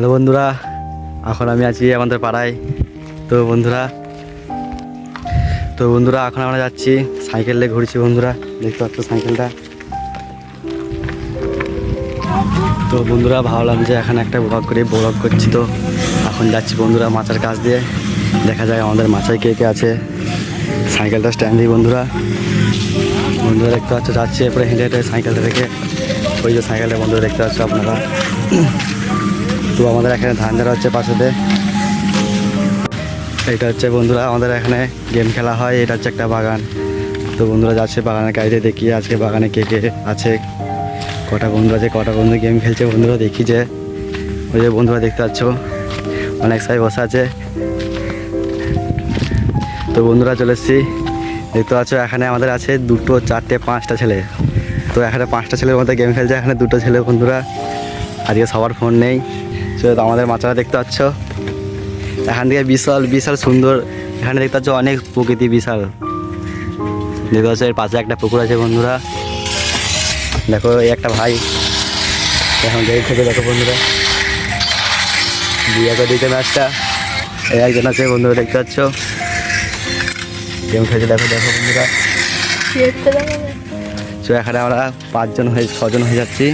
Hello বন্ধুরা, এখন আমি আছি আমাদের পাড়ায়। তো বন্ধুরা তো বন্ধুরা, এখন আমরা যাচ্ছি সাইকেল নিয়ে ঘুরছি বন্ধুরা। দেখতে পাচ্ছ সাইকেলটা। তো বন্ধুরা ভাবলাম যে এখানে একটা ব্লগ করে ব্লগ করছি তো। এখন যাচ্ছি বন্ধুরা মাচার কাছ দিয়ে। দেখা যায় আমাদের মাচায় কে কে আছে। সাইকেলটা স্ট্যান্ডেই বন্ধুরা। বন্ধুরা, দেখতে পাচ্ছ, যাচ্ছে এরপরে হেঁটে হেঁটে সাইকেলটা রেখে ওই যে সাইকেলটা বন্ধুরা, দেখতে পাচ্ছ আপনারা। তো আমাদের এখানে ধান ধারা হচ্ছে পাশেতে। এটা হচ্ছে বন্ধুরা, আমাদের এখানে গেম খেলা হয়, এটা হচ্ছে একটা বাগান। তো বন্ধুরা, যাচ্ছে বাগানের গাড়িতে দেখি, আজকে বাগানে কে কে আছে। কটা বন্ধু আছে, কটা বন্ধু গেম খেলছে, বন্ধুরা দেখি যে। ওই যে বন্ধুরা দেখতে পাচ্ছ, অনেক সাই বসে আছে। তো বন্ধুরা, চলে এসেছি। দেখতে পাচ্ছ, এখানে আমাদের আছে দুটো, চারটে, পাঁচটা ছেলে। তো এখানে পাঁচটা ছেলের মধ্যে গেম খেলছে, এখানে দুটো ছেলে বন্ধুরা। আজকে সবার ফোন নেই। তো আমাদের মাচারা দেখতে পাচ্ছ। এখান থেকে বিশাল বিশাল সুন্দর এখানে দেখতে পাচ্ছ অনেক প্রকৃতি বিশাল। দেখতে পাচ্ছ এর পাশে একটা পুকুর আছে বন্ধুরা। দেখো এই একটা ভাই। এখন গেম খেতে দেখো বন্ধুরা। বিয়ে করে দিচ্ছে ম্যাচটা। এই একজন আছে বন্ধুরা দেখতে পাচ্ছ। গেম খেলছে দেখো দেখো বন্ধুরা। তো এখানে আমরা পাঁচজন হয়ে ছজন হয়ে যাচ্ছি।